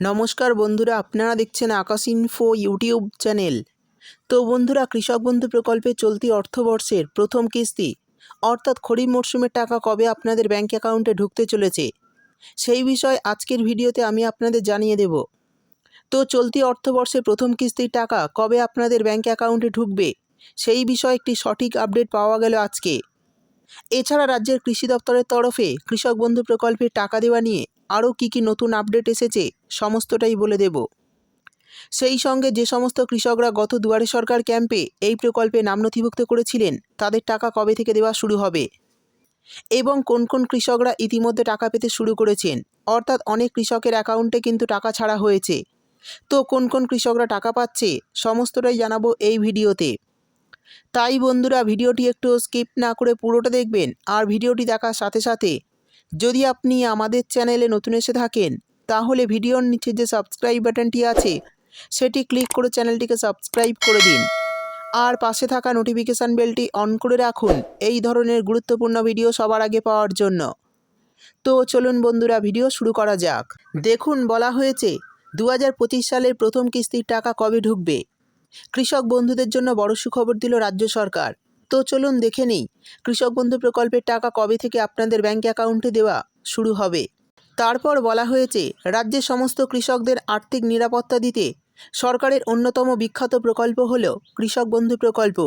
নমস্কার বন্ধুরা, আপনারা দেখছেন আকাশ ইনফো ইউটিউব চ্যানেল। তো বন্ধুরা, কৃষক বন্ধু প্রকল্পে চলতি অর্থবর্ষের প্রথম কিস্তি, অর্থাৎ খরিফ মরশুমের টাকা কবে আপনাদের ব্যাঙ্ক অ্যাকাউন্টে ঢুকতে চলেছে, সেই বিষয়ে আজকের ভিডিওতে আমি আপনাদের জানিয়ে দেব। তো চলতি অর্থবর্ষের প্রথম কিস্তির টাকা কবে আপনাদের ব্যাঙ্ক অ্যাকাউন্টে ঢুকবে, সেই বিষয়ে একটি সঠিক আপডেট পাওয়া গেল আজকে। এছাড়া রাজ্যের কৃষি দপ্তরের তরফে কৃষক বন্ধু প্রকল্পের টাকা দেওয়া নিয়ে আরও কী কী নতুন আপডেট এসেছে সমস্তটাই বলে দেব। সেই সঙ্গে যে সমস্ত কৃষকরা গত দুয়ারে সরকার ক্যাম্পে এই প্রকল্পে নাম নথিভুক্ত করেছিলেন, তাদের টাকা কবে থেকে দেওয়া শুরু হবে? এবং কোন কোন কৃষকরা ইতিমধ্যে টাকা পেতে শুরু করেছেন? অর্থাৎ অনেক কৃষকের অ্যাকাউন্টে কিন্তু টাকা ছাড়া হয়েছে। তো কোন কোন কৃষকরা টাকা পাচ্ছে, সমস্তটাই জানাব এই ভিডিওতে। তাই বন্ধুরা, ভিডিওটি একটু স্কিপ না করে পুরোটা দেখবেন, আর ভিডিওটি দেখার সাথে সাথে যদি আপনি আমাদের চ্যানেলে নতুন এসে থাকেন, তাহলে ভিডিওর নিচে যে সাবস্ক্রাইব বাটনটি আছে, সেটি ক্লিক করে চ্যানেলটিকে সাবস্ক্রাইব করে দিন। আর পাশে থাকা নোটিফিকেশান বেলটি অন করে রাখুন, এই ধরনের গুরুত্বপূর্ণ ভিডিও সবার আগে পাওয়ার জন্য। তো চলুন বন্ধুরা ভিডিও শুরু করা যাক। দেখুন, বলা হয়েছে দু হাজার পঁচিশ সালের প্রথম কিস্তির টাকা কবে ঢুকবে? কৃষক বন্ধুদের জন্য বড় সুখবর দিল রাজ্য সরকার। তো চলুন দেখে নেই। কৃষক বন্ধু প্রকল্পের টাকা কবে থেকে আপনাদের ব্যাঙ্ক অ্যাকাউন্টে দেওয়া শুরু হবে? তারপর বলা হয়েছে, রাজ্যের সমস্ত কৃষকদের আর্থিক নিরাপত্তা দিতে সরকারের অন্যতম বিখ্যাত প্রকল্প হল কৃষক বন্ধু প্রকল্প।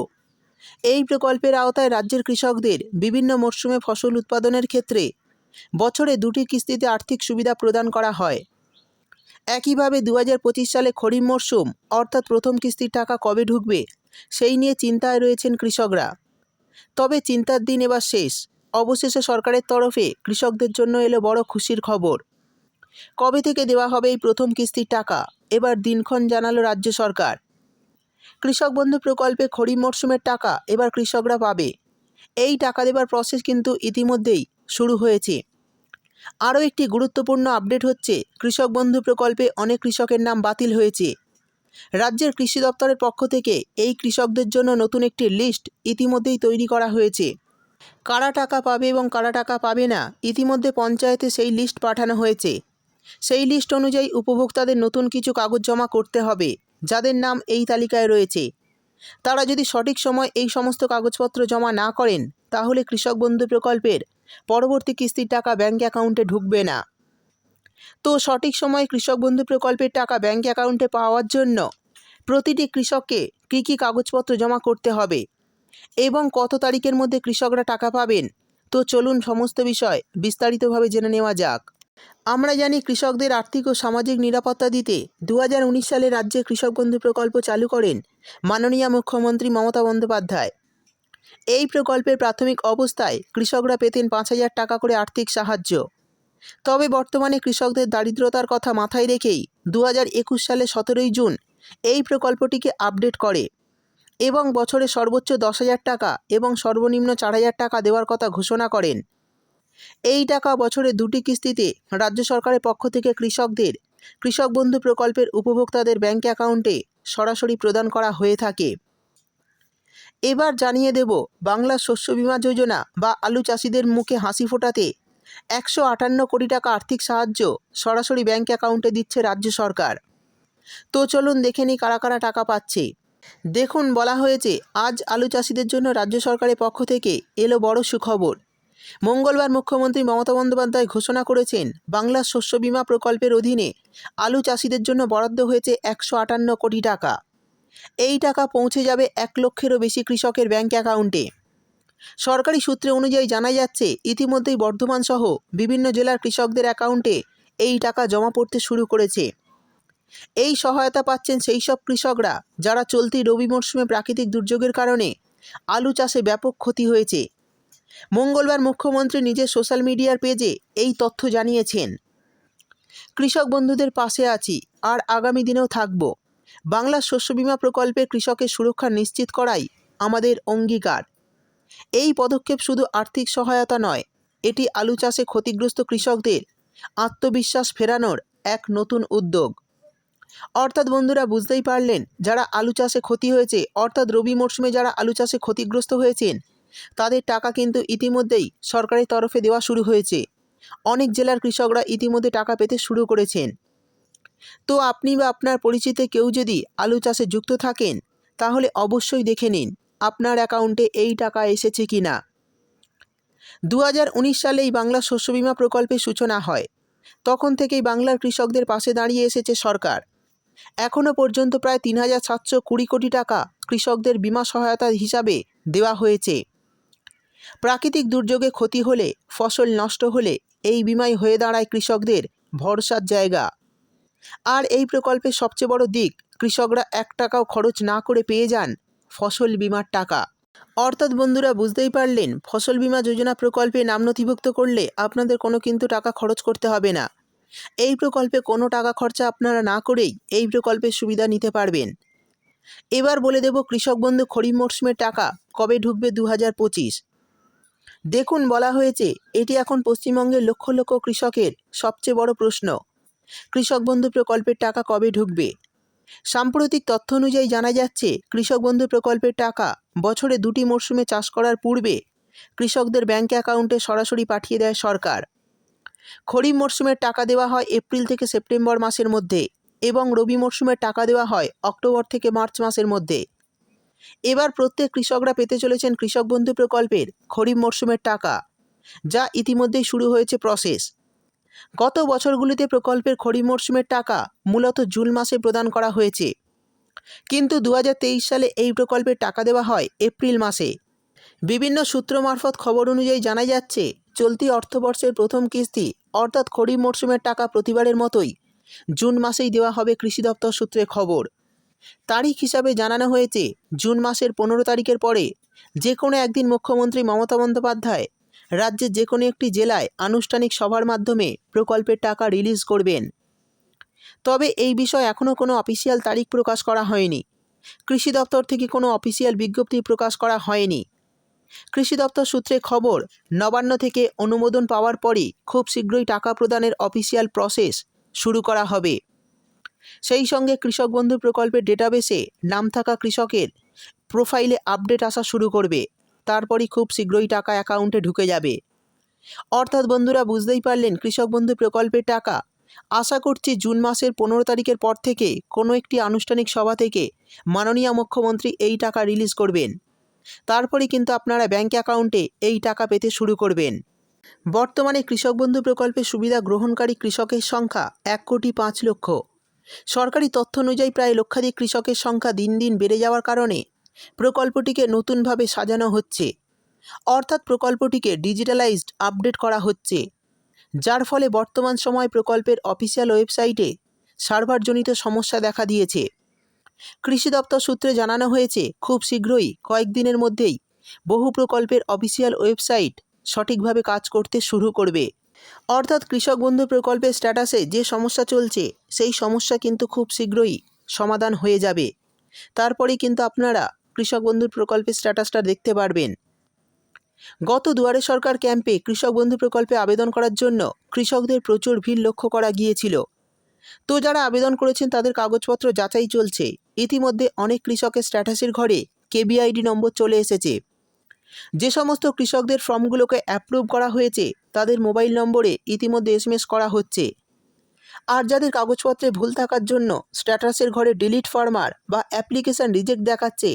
এই প্রকল্পের আওতায় রাজ্যের কৃষকদের বিভিন্ন মরশুমে ফসল উৎপাদনের ক্ষেত্রে বছরে দুটি কিস্তিতে আর্থিক সুবিধা প্রদান করা হয়। একইভাবে দু হাজার পঁচিশ সালে খরিফ মরশুম, অর্থাৎ প্রথম কিস্তির টাকা কবে ঢুকবে সেই নিয়ে চিন্তায় রয়েছেন কৃষকরা। তবে চিন্তার দিন এবার শেষ। অবশেষে সরকারের তরফে কৃষকদের জন্য এলো বড় খুশির খবর। কবে থেকে দেওয়া হবে এই প্রথম কিস্তির টাকা? এবার দিনক্ষণ জানালো রাজ্য সরকার। কৃষক বন্ধু প্রকল্পে খরিফ মরশুমের টাকা এবার কৃষকরা পাবে। এই টাকা দেবার প্রসেস কিন্তু ইতিমধ্যেই শুরু হয়েছে। আরও একটি গুরুত্বপূর্ণ আপডেট হচ্ছে, কৃষক বন্ধু প্রকল্পে অনেক কৃষকের নাম বাতিল হয়েছে। রাজ্যের কৃষি দপ্তরের পক্ষ থেকে এই কৃষকদের জন্য নতুন একটি লিস্ট ইতিমধ্যেই তৈরি করা হয়েছে। কারা টাকা পাবে এবং কারা টাকা পাবে না, ইতিমধ্যে পঞ্চায়েতে সেই লিস্ট পাঠানো হয়েছে। সেই লিস্ট অনুযায়ী উপভোক্তাদের নতুন কিছু কাগজ জমা করতে হবে, যাদের নাম এই তালিকায় রয়েছে। তারা যদি সঠিক সময় এই সমস্ত কাগজপত্র জমা না করেন, তাহলে কৃষক বন্ধু প্রকল্পের পরবর্তী কিস্তির টাকা ব্যাঙ্ক অ্যাকাউন্টে ঢুকবে না। তো সঠিক সময়ে কৃষক বন্ধু প্রকল্পের টাকা ব্যাঙ্ক অ্যাকাউন্টে পাওয়ার জন্য প্রতিটি কৃষককে কী কী কাগজপত্র জমা করতে হবে এবং কত তারিখের মধ্যে কৃষকরা টাকা পাবেন? তো চলুন সমস্ত বিষয় বিস্তারিতভাবে জেনে নেওয়া যাক। আমরা জানি কৃষকদের আর্থিক ও সামাজিক নিরাপত্তা দিতে দু হাজার উনিশ সালে রাজ্যে কৃষক বন্ধু প্রকল্প চালু করেন মাননীয় মুখ্যমন্ত্রী মমতা বন্দ্যোপাধ্যায়। এই প্রকল্পের প্রাথমিক অবস্থায় কৃষকরা পেতেন পাঁচ হাজার টাকা করে আর্থিক সাহায্য। তবে বর্তমানে কৃষকদের দারিদ্রতার কথা মাথায় রেখেই দু হাজার একুশ সালে সতেরোই জুন এই প্রকল্পটিকে আপডেট করে এবং বছরে সর্বোচ্চ দশ হাজার টাকা এবং সর্বনিম্ন চার হাজার টাকা দেওয়ার কথা ঘোষণা করেন। এই টাকা বছরে দুটি কিস্তিতে রাজ্য সরকারের পক্ষ থেকে কৃষকদের, কৃষক বন্ধু প্রকল্পের উপভোক্তাদের ব্যাঙ্ক অ্যাকাউন্টে সরাসরি প্রদান করা হয়ে থাকে। এবার জানিয়ে দেব বাংলা শস্য বিমা যোজনা বা আলু চাষিদের মুখে হাসি ফোটাতে একশো আটান্ন কোটি টাকা আর্থিক সাহায্য সরাসরি ব্যাঙ্ক অ্যাকাউন্টে দিচ্ছে রাজ্য সরকার। তো চলুন দেখে নিই কারা কারা টাকা পাচ্ছে। দেখুন, বলা হয়েছে, আজ আলু চাষিদের জন্য রাজ্য সরকারের পক্ষ থেকে এলো বড় সুখবর। মঙ্গলবার মুখ্যমন্ত্রী মমতা বন্দ্যোপাধ্যায় ঘোষণা করেছেন বাংলা শস্য বিমা প্রকল্পের অধীনে আলু চাষিদের জন্য বরাদ্দ হয়েছে একশো আটান্ন কোটি টাকা। এই টাকা পৌঁছে যাবে এক লক্ষেরও বেশি কৃষকের ব্যাঙ্ক অ্যাকাউন্টে। সরকারি সূত্রে অনুযায়ী জানা যাচ্ছে, ইতিমধ্যেই বর্ধমান সহ বিভিন্ন জেলার কৃষকদের অ্যাকাউন্টে এই টাকা জমা পড়তে শুরু করেছে। এই সহায়তা পাচ্ছেন সেই সব কৃষকরা যারা চলতি রবি মরশুমে প্রাকৃতিক দুর্যোগের কারণে আলু চাষে ব্যাপক ক্ষতি হয়েছে। মঙ্গলবার মুখ্যমন্ত্রী নিজের সোশ্যাল মিডিয়ার পেজে এই তথ্য জানিয়েছেন। কৃষক বন্ধুদের পাশে আছি, আর আগামী দিনেও থাকব। বাংলার শস্য বিমা প্রকল্পে কৃষকের সুরক্ষা নিশ্চিত করাই আমাদের অঙ্গীকার। এই পদক্ষেপ শুধু আর্থিক সহায়তা নয়, এটি আলু চাষে ক্ষতিগ্রস্ত কৃষকদের আত্মবিশ্বাস ফেরানোর এক নতুন উদ্যোগ। অর্থাৎ বন্ধুরা, বুঝতেই পারলেন, যারা আলু চাষে ক্ষতি হয়েছে, অর্থাৎ রবি মরশুমে যারা আলু চাষে ক্ষতিগ্রস্ত হয়েছেন, তাদের টাকা কিন্তু ইতিমধ্যেই সরকারের তরফে দেওয়া শুরু হয়েছে। অনেক জেলার কৃষকরা ইতিমধ্যে টাকা পেতে শুরু করেছেন। তো আপনি বা আপনার পরিচিত কেউ যদি আলু চাষে যুক্ত থাকেন, তাহলে অবশ্যই দেখে নিন। আপনার অ্যাকাউন্টে এই টাকা এসেছে কি না? দু হাজার উনিশ সালে এই বাংলা শস্য বিমা প্রকল্পের সূচনা হয়। তখন থেকেই বাংলার কৃষকদের পাশে দাঁড়িয়ে এসেছে সরকার। এখনও পর্যন্ত প্রায় তিন হাজার সাতশো কুড়ি কোটি টাকা কৃষকদের বিমা সহায়তা হিসাবে দেওয়া হয়েছে। প্রাকৃতিক দুর্যোগে ক্ষতি হলে, ফসল নষ্ট হলে এই বিমাই হয়ে দাঁড়ায় কৃষকদের ভরসার জায়গা। আর এই প্রকল্পের সবচেয়ে বড় দিক, কৃষকরা এক টাকাও খরচ না করে পেয়ে যান ফসল বিমার টাকা। অর্থাৎ বন্ধুরা, বুঝতেই পারলেন, ফসল বিমা যোজনা প্রকল্পে নাম নথিভুক্ত করলে আপনাদের কোনো কিন্তু টাকা খরচ করতে হবে না। এই প্রকল্পে কোনো টাকা খরচা আপনারা না করেই এই প্রকল্পের সুবিধা নিতে পারবেন। এবার বলে দেব কৃষক বন্ধু খরিফ মরশুমের টাকা কবে ঢুকবে দু হাজার পঁচিশ। দেখুন, বলা হয়েছে, এটি এখন পশ্চিমবঙ্গের লক্ষ লক্ষ কৃষকের সবচেয়ে বড় প্রশ্ন। কৃষক বন্ধু প্রকল্পের টাকা কবে ঢুকবে? সাম্প্রতিক তথ্য অনুযায়ী জানা যাচ্ছে, কৃষক বন্ধু প্রকল্পের টাকা বছরে দুটি মরশুমে চাষ করার পূর্বে কৃষকদের ব্যাঙ্ক অ্যাকাউন্টে সরাসরি পাঠিয়ে দেয় সরকার। খরিফ মরশুমের টাকা দেওয়া হয় এপ্রিল থেকে সেপ্টেম্বর মাসের মধ্যে এবং রবি মরশুমের টাকা দেওয়া হয় অক্টোবর থেকে মার্চ মাসের মধ্যে। এবার প্রত্যেক কৃষকরা পেতে চলেছেন কৃষক বন্ধু প্রকল্পের খরিফ মরশুমের টাকা, যা ইতিমধ্যেই শুরু হয়েছে প্রসেস গত বছরগুলিতে প্রকল্পের খরিফ মরশুমের টাকা মূলত জুন মাসে প্রদান করা হয়েছে। কিন্তু দু হাজার তেইশ সালে এই প্রকল্পের টাকা দেওয়া হয় এপ্রিল মাসে। বিভিন্ন সূত্র মারফত খবর অনুযায়ী জানা যাচ্ছে, চলতি অর্থবর্ষের প্রথম কিস্তি, অর্থাৎ খরিফ মরশুমের টাকা প্রতিবারের মতোই, জুন মাসেই দেওয়া হবে কৃষি দপ্তর সূত্রে খবর। তারিখ হিসাবে জানানো হয়েছে, জুন মাসের পনেরো তারিখের পরে যে কোনো একদিন মুখ্যমন্ত্রী মমতা বন্দ্যোপাধ্যায় রাজ্যের যে কোনো একটি জেলায় আনুষ্ঠানিক সভার মাধ্যমে প্রকল্পের টাকা রিলিজ করবেন। তবে এই বিষয়ে এখনও কোনো অফিসিয়াল তারিখ প্রকাশ করা হয়নি। কৃষি দপ্তর থেকে কোনো অফিসিয়াল বিজ্ঞপ্তি প্রকাশ করা হয়নি। কৃষি দপ্তর সূত্রে খবর, নবান্ন থেকে অনুমোদন পাওয়ার পরই খুব শীঘ্রই টাকা প্রদানের অফিসিয়াল প্রসেস শুরু করা হবে। সেই সঙ্গে কৃষক বন্ধু প্রকল্পের ডেটাবেসে নাম থাকা কৃষকের প্রোফাইলে আপডেট আসা শুরু করবে। তারপরই খুব শীঘ্রই টাকা অ্যাকাউন্টে ঢুকে যাবে। অর্থাৎ বন্ধুরা, বুঝতেই পারলেন কৃষক বন্ধু প্রকল্পের টাকা। আশা করছি জুন মাসের পনেরো তারিখের পর থেকে কোনো একটি আনুষ্ঠানিক সভা থেকে মাননীয় মুখ্যমন্ত্রী এই টাকা রিলিজ করবেন। তারপরে কিন্তু আপনারা ব্যাঙ্ক অ্যাকাউন্টে এই টাকা পেতে শুরু করবেন। বর্তমানে কৃষক বন্ধু প্রকল্পের সুবিধা গ্রহণকারী কৃষকের সংখ্যা এক কোটি পাঁচ লক্ষ। সরকারি তথ্য অনুযায়ী প্রায় লক্ষাধিক কৃষকের সংখ্যা দিন দিন বেড়ে যাওয়ার কারণে প্রকল্পটিকে নতুনভাবে সাজানো হচ্ছে। অর্থাৎ প্রকল্পটিকে ডিজিটালাইজড আপডেট করা হচ্ছে। যার ফলে বর্তমান সময় প্রকল্পের অফিসিয়াল ওয়েবসাইটে সার্ভারজনিত সমস্যা দেখা দিয়েছে। কৃষি দপ্তর সূত্রে জানানো হয়েছে, খুব শীঘ্রই কয়েকদিনের মধ্যেই বহু প্রকল্পের অফিসিয়াল ওয়েবসাইট সঠিকভাবে কাজ করতে শুরু করবে। অর্থাৎ কৃষক বন্ধু প্রকল্পের স্ট্যাটাসে যে সমস্যা চলছে, সেই সমস্যা কিন্তু খুব শীঘ্রই সমাধান হয়ে যাবে। তারপরেই কিন্তু আপনারা কৃষক বন্ধুর প্রকল্পের স্ট্যাটাসটা দেখতে পারবেন। গত দুয়ারে সরকার ক্যাম্পে কৃষক বন্ধু প্রকল্পে আবেদন করার জন্য কৃষকদের প্রচুর ভিড় লক্ষ্য করা গিয়েছিল। তো যারা আবেদন করেছেন তাদের কাগজপত্র যাচাই চলছে। ইতিমধ্যে অনেক কৃষকের স্ট্যাটাসের ঘরে কেবিআইডি নম্বর চলে এসেছে। যে সমস্ত কৃষকদের ফর্মগুলোকে অ্যাপ্রুভ করা হয়েছে, তাদের মোবাইল নম্বরে ইতিমধ্যে এসএমএস করা হচ্ছে। আর যাদের কাগজপত্রে ভুল থাকার জন্য স্ট্যাটাসের ঘরে ডিলিট ফার্মার বা অ্যাপ্লিকেশান রিজেক্ট দেখাচ্ছে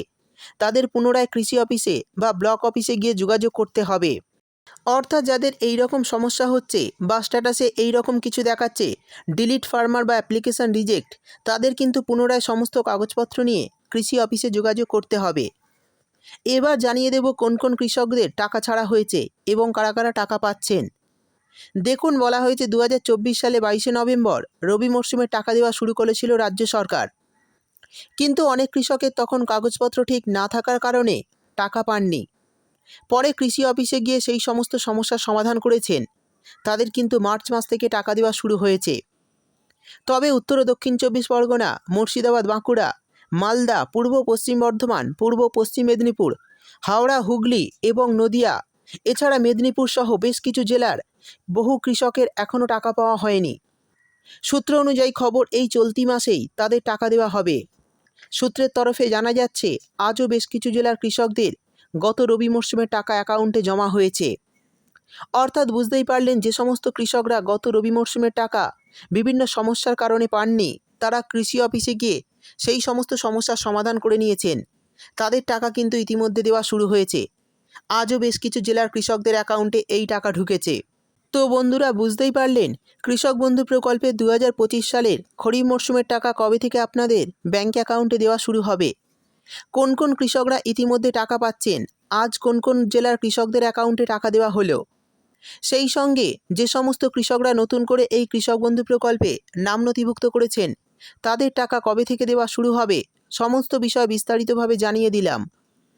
তাদের পুনরায় কৃষি অফিসে বা ব্লক অফিসে গিয়ে যোগাযোগ করতে হবে। অর্থাৎ যাদের এই রকম সমস্যা হচ্ছে বা স্ট্যাটাসে এই রকম কিছু দেখাচ্ছে, ডিলিট ফার্মার বা অ্যাপ্লিকেশান রিজেক্ট, তাদের কিন্তু পুনরায় সমস্ত কাগজপত্র নিয়ে কৃষি অফিসে যোগাযোগ করতে হবে। এবার জানিয়ে দেব কোন কোন কৃষকদের টাকা ছাড়া হয়েছে এবং কারা কারা টাকা পাচ্ছেন। দেখুন, বলা হয়েছে দু হাজার চব্বিশ সালে বাইশে নভেম্বর রবি মরশুমে টাকা দেওয়া শুরু করেছিল রাজ্য সরকার। কিন্তু অনেক কৃষকের তখন কাগজপত্র ঠিক না থাকার কারণে টাকা পাননি। পরে কৃষি অফিসে গিয়ে সেই সমস্ত সমস্যার সমাধান করেছেন। তাদের কিন্তু মার্চ মাস থেকে টাকা দেওয়া শুরু হয়েছে। তবে উত্তর ও দক্ষিণ চব্বিশ পরগনা, মুর্শিদাবাদ, বাঁকুড়া, মালদা, পূর্ব পশ্চিম বর্ধমান, পূর্ব পশ্চিম মেদিনীপুর, হাওড়া, হুগলি এবং নদিয়া, এছাড়া মেদিনীপুর সহ বেশ কিছু জেলার বহু কৃষকের এখনও টাকা পাওয়া হয়নি। সূত্র অনুযায়ী খবর এই চলতি মাসেই তাদের টাকা দেওয়া হবে। সূত্রের তরফে জানা যাচ্ছে, আজও বেশ কিছু জেলার কৃষকদের গত রবি মরশুমে টাকা অ্যাকাউন্টে জমা হয়েছে। অর্থাৎ বুঝতেই পারলেন যে সমস্ত কৃষকরা গত রবি মরশুমের টাকা বিভিন্ন সমস্যার কারণে পাননি, তারা কৃষি অফিসে গিয়ে সেই সমস্ত সমস্যার সমাধান করে নিয়েছেন। তাদের টাকা কিন্তু ইতিমধ্যে দেওয়া শুরু হয়েছে। আজও বেশ কিছু জেলার কৃষকদের অ্যাকাউন্টে এই টাকা ঢুকেছে। তো বন্ধুরা বুঝতেই পারলেন, কৃষক বন্ধু প্রকল্পে দু হাজার পঁচিশ সালের খরিফ মরশুমের টাকা কবে থেকে আপনাদের ব্যাঙ্ক অ্যাকাউন্টে দেওয়া শুরু হবে? কোন কোন কৃষকরা ইতিমধ্যে টাকা পাচ্ছেন? আজ কোন কোন জেলার কৃষকদের অ্যাকাউন্টে টাকা দেওয়া হলো? সেই সঙ্গে যে সমস্ত কৃষকরা নতুন করে এই কৃষক বন্ধু প্রকল্পে নাম নথিভুক্ত করেছেন, তাদের টাকা কবে থেকে দেওয়া শুরু হবে? সমস্ত বিষয় বিস্তারিতভাবে জানিয়ে দিলাম।